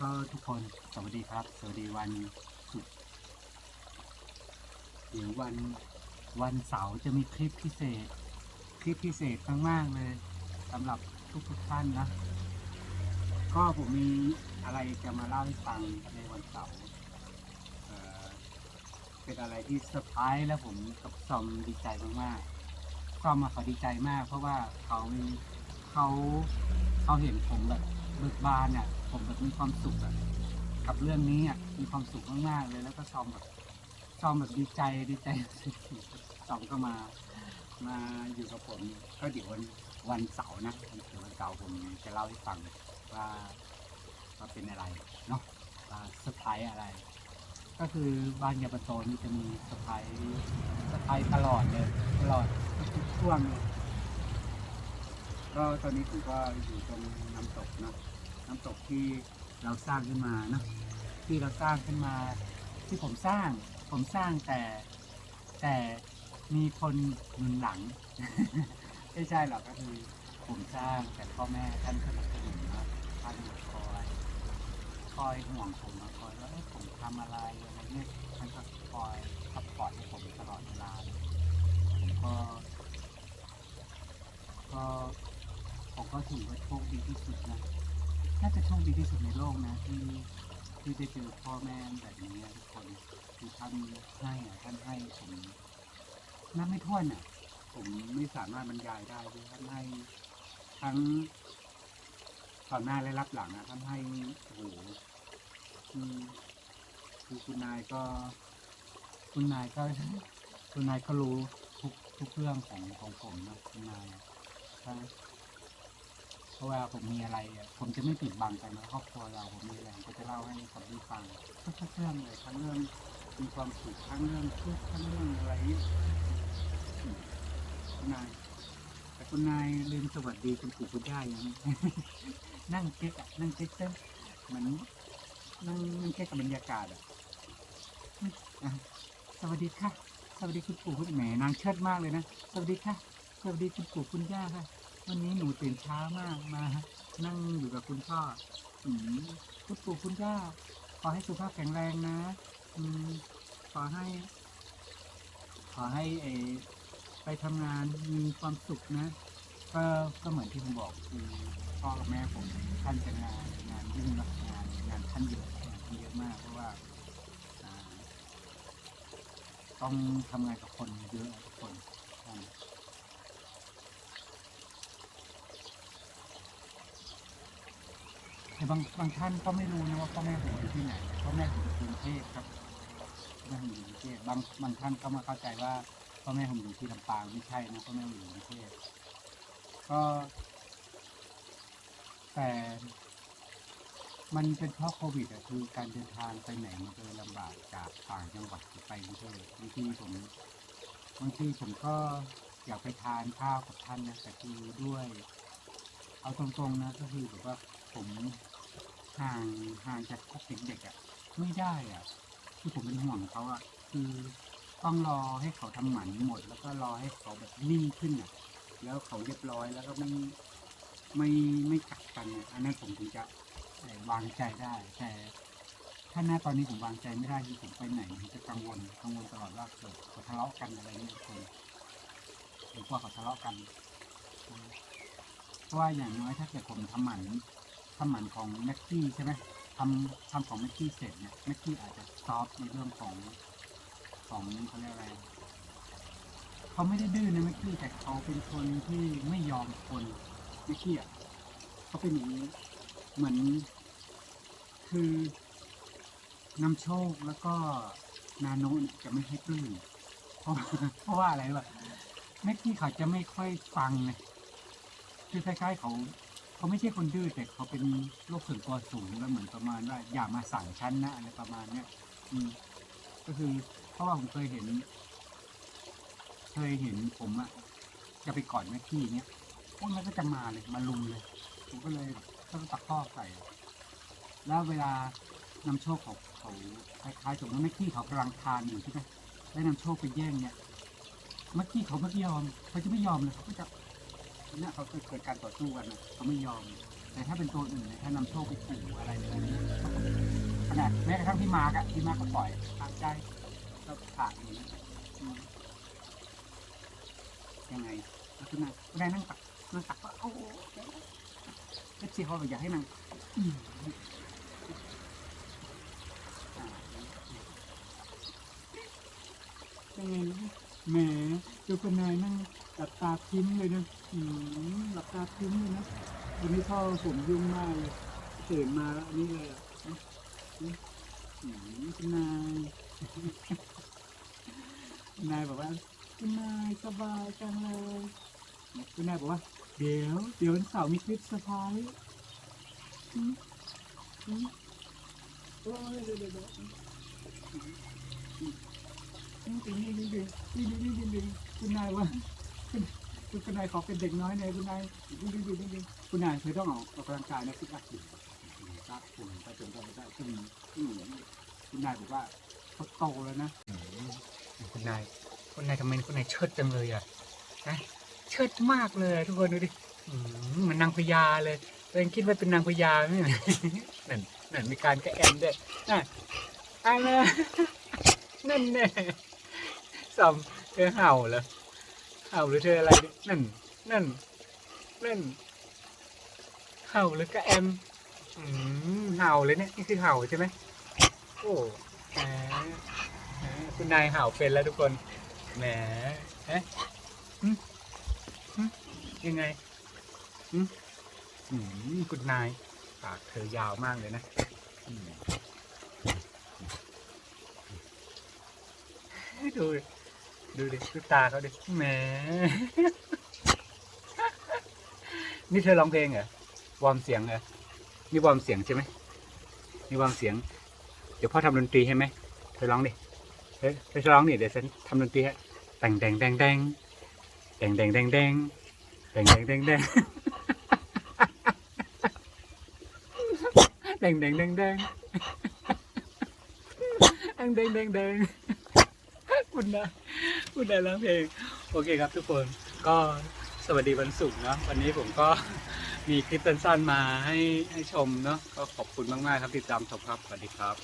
ก็ทุกคนสวัสดีครับ สวัสดีวันศุกร์เดี๋ยววันวันเสาร์จะมีคลิปพิเศษ คลิปพิเศษมากๆเลยสำหรับทุกทุกๆท่านนะ ก็ผมมีอะไรจะมาเล่าให้ฟังในวันเสาร์เป็นอะไรที่เซอร์ไพรส์และผมกับซอมดีใจมากๆซอมมาเขาดีใจมาก เพราะว่าเขาเขาเขาเห็นผมแบบเบิกบานอะ ผมแบบมีความสุขอะกับเรื่องนี้อะมีความสุขมากๆเลยแล้วก็ซอมแบบซอมแบบดีใจดีใจซอมก็มา มาอยู่กับผม ก็เดี๋ยววันวันเสาร์นะวันเดี๋ยววันเสาร์ผมจะเล่าให้ฟังว่าว่าเป็นอะไรเนาะว่าเซอร์ไพรส์อะไร ก็คือบ้านยาปะโตนี่จะมีเซอร์ไพรส์เซอร์ไพรส์ตลอดเลยตลอดทุกช่วงเลยก็ตอนนี้ผมก็อยู่ตรงน้ำตกเนาะ น้ำตกที่เราสร้างขึ้นมานะที่เราสร้างขึ้นมาที่ผมสร้าง ผมสร้างแต่แต่มีคนหนุนหลัง ไม่ใช่หรอกก็คือผมสร้างแต่พ่อแม่ท่านสนับสนุนนะท่านคอยคอยห่วงผมนะคอยว่าเอ้ยผมทำอะไรอะไรเนี่ยท่านก็คอยซัพพอร์ตให้ผมตลอดเวลาผมก็ก็ผมก็ถือว่าโชคดีที่สุดนะ น่าจะโชคดีที่สุดในโลกนะที่ที่ได้เจอพ่อแม่แบบนี้ทุกคนคือท่านให้อะท่านให้ผมนับไม่ถ้วนอะ ผมไม่สามารถบรรยายได้เลยท่านให้ทั้งก่อนหน้าและรับหลังอะท่านให้โอ้โหคือคุณนายก็ คุณนายก็คุณนายก็รู้ทุกทุกเรื่องของของผมนะคุณนายใช่ ราะว่าผมมีอะไรอะผมจะไม่ปิดบังกันนะครอบครัวเราผมมีอะไรก็จะเล่าให้กับพี่ฟังทุกๆเรื่องเลยทั้งเรื่องมีความสุขทั้งเรื่องทุกข์ทั้งเรื่องอะไรนี่ยอืมคุณนายแต่คุณนายลืมสวัสดีคุณปู่คุณย่ายังนั่งเก๊กอะนั่งเก๊กเต้นเหมือนนั่งนั่งเก๊กกับบรรยากาศอะอะสวัสดีค่ะ สวัสดีคุณปู่คุณแหมนางเชิดมากเลยนะ สวัสดีค่ะ สวัสดีคุณปู่คุณย่าค่ะ วันนี้หนูตื่นเช้ามากมา นั่งอยู่กับคุณพ่ออืมคุณปู่คุณย่าขอให้สุขภาพแข็งแรงนะ อืมขอให้ ขอให้เอไปทำงานมีความสุขนะ ก็ก็เหมือนที่ผมบอกคือพ่อกับแม่ผมท่านจะงานงานยุ่งนะงานงานท่านเยอะงานท่านเยอะมากเพราะว่าต้องทำงานกับคนเยอะคนท่าน แต่บางบางท่านก็ไม่รู้นะว่าพ่อแม่ผมอยู่ที่ไหนพ่อแม่ผมอยู่กรุงเทพครับพ่อแม่ผมอยู่กรุงเทพบางบางท่านก็มาเข้าใจว่าพ่อแม่ผมอยู่ที่ลำปางไม่ใช่นะพ่อแม่ผมอยู่กรุงเทพก็ แต่มันเป็นเพราะโควิดอะคือการเดินทางไปไหนมันก็เลยลำบากจากต่างจังหวัดไปกรุงเทพบางทีผมบางทีผมก็อยากไปทานข้าวกับท่านนะแต่คือด้วย เอาตรงๆนะก็คือแบบว่าผม ห่างห่างจากพวกเด็กๆอะไม่ได้อะคือผมเป็นห่วงเขาอะคือต้องรอให้เขาทำหมันหมด แล้วก็รอให้เขาแบบนิ่งขึ้นอะ แล้วเขาเรียบร้อยแล้วก็ไม่ไม่ไม่กัดกันเนี่ยอันนั้นผมถึงจะวางใจได้ แต่ถ้าณตอนนี้ผมวางใจไม่ได้คือผมไปไหนผมจะกังวลกังวลตลอดว่าเกิดเขาทะเลาะกันอะไรนี่คนผมกลัวเขาทะเลาะกันเพราะว่าอย่างน้อยถ้าเกิดผมทำหมัน ทำหมันของแม็กกี้ใช่ไหมทำทำของแม็กกี้เสร็จเนี่ยแม็กกี้อาจจะซอฟในเรื่องของของเขาเรียกอะไรเขาไม่ได้ดื้อนะแม็กกี้แต่เขาเป็นคนที่ไม่ยอมคนแม็กกี้อะเขาเป็นอย่างนี้เหมือนคือนำโชคแล้วก็นาโนนจะไม่ให้ปลื้มเพราะเพราะว่าอะไรวะแม็กกี้เขาจะไม่ค่อยฟังเลยคือคล้ายๆเขา เขาไม่ใช่คนดื้อแต่เขาเป็นโรคส่วนตัวสูงแล้วเหมือนประมาณว่าอย่ามาสั่งฉันนะอะไรประมาณเนี้ยอืมก็คือเพราะว่าผมเคยเห็น เคยเห็นผมอะจะไปกอดแม็กกี้เนี้ยพวกนั้นก็จะมาเลยมาลุมเลยผมก็เลยต้องตะคอกใส่ แล้วเวลานำโชคของเขาคล้ายๆสมมติแม็กกี้เขากำลังทานอยู่ใช่ไหมแล้วนำโชคไปแย่งเนี่ยแม็กกี้เขาไม่ยอมเขาจะไม่ยอมเลยเขาก็จะ เนี่ยเขาเกิดการต่อสู้กันนะเขาไม่ยอม แต่ถ้าเป็นตัวอื่นเนี่ยถ้านำโชคไปขู่อะไรเลยขนาดแม้กระทั่งพี่มาร์กอะพี่มาร์กก็ปล่อยทางใจก็ขาดอย่างนี้ยังไงแล้วคุณนายคุณนายนั่งตักนั่งตักก็โอ้โหเอฟซีเขาอกอยากให้นั่งยังไงนะแหมดูคุณนายนั่ง หลับตาพิ้มเลยนะอืมหลับตาพิ้มเลยนะวันนี้พ่อผมยุ่งมากเลยตื่นมาแล้วอันนี้เลยอะอืมคุณนายคุณนายบอกว่าคุณนายสบายจังเลยคุณนายบอกว่า เดี๋ยว เดี๋ยววันเสาร์มีคลิปเซอร์ไพรส์อืมอืมโอ้ยเดี๋ยวเดี๋ยวเดี๋ยวอืมอืมอืมอืมนี่นี่นี่นี่นี่นี่นี่คุณนายว่า คุณคุณนายขอเป็นเด็กน้อยหน่อยคุณนายนี่นี่นี่นี่คุณนายเคยต้องออกออกกำลังกายนะคิดว่าครับผมไปจนก็ไม่ได้ขึ้นอืมคุณนายบอกว่าเขาโตแล้วนะคุณนายคุณนายทำไมคุณนายเชิดจังเลยอะนะเชิดมากเลยทุกคนดูดิอืมเหมือนนางพญาเลยตัวเองคิดว่าเป็นนางพญาไหมเนี่ยนั่นนั่นมีการกระแอมด้วยน่ะอะไรนั่นแน่สอมเธอเห่าเหรอ เห่าหรือเธออะไรนั่นนั่นนั่นเห่าหรือกระแอมอืมเห่าเลยเนี่ยนี่คือเห่าใช่ไหมโอ้แหมแหมคุณนายเห่าเป็นแล้วทุกคนแหมฮะหึหึยังไงหึอืมคุณนายปากเธอยาวมากเลยนะอืมดู ดูดิดูตาเขาดิแหม นี่เธอร้องเพลงเหรอวอร์มเสียงเหรอนี่วอร์มเสียงใช่ไหมนี่วอร์มเสียง เดี๋ยวพ่อทำดนตรีให้ไหมเธอร้องดิเฮ้ยเธอร้องดิเดี๋ยวฉันทำดนตรีให้แต่งแดงแดงแดงแดงแดงแดงแดงแดงแดงแดงแดงแดงแดงแดงแดงแดงแดงแดงแดง คุณนะคุณได้ร้องเพลง โอเคครับทุกคนก็สวัสดีวันศุกร์เนาะวันนี้ผมก็มีคลิปสั้นๆมาให้ให้ชมเนาะก็ขอบคุณมากๆครับติดตามชมครับสวัสดีครับ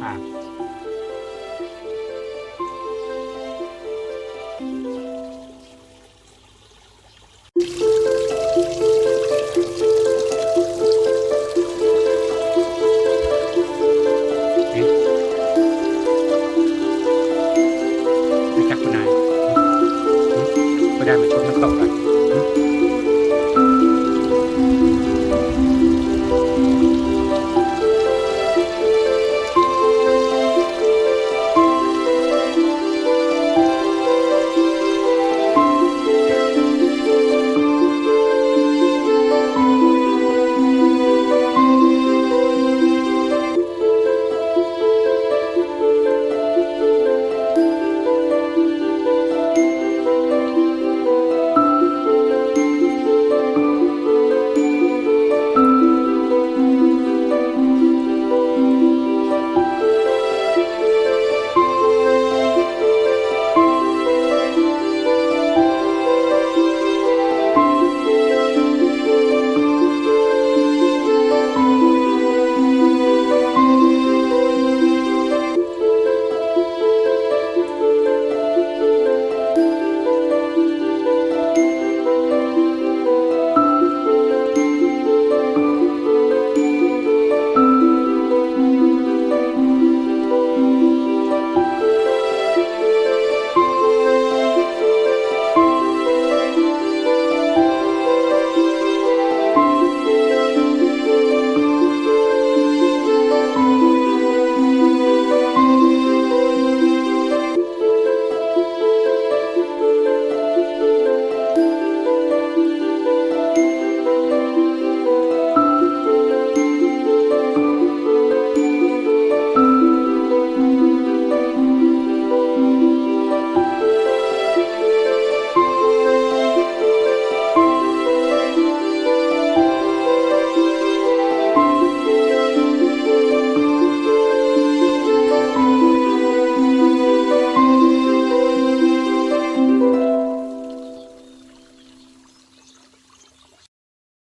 ฝาก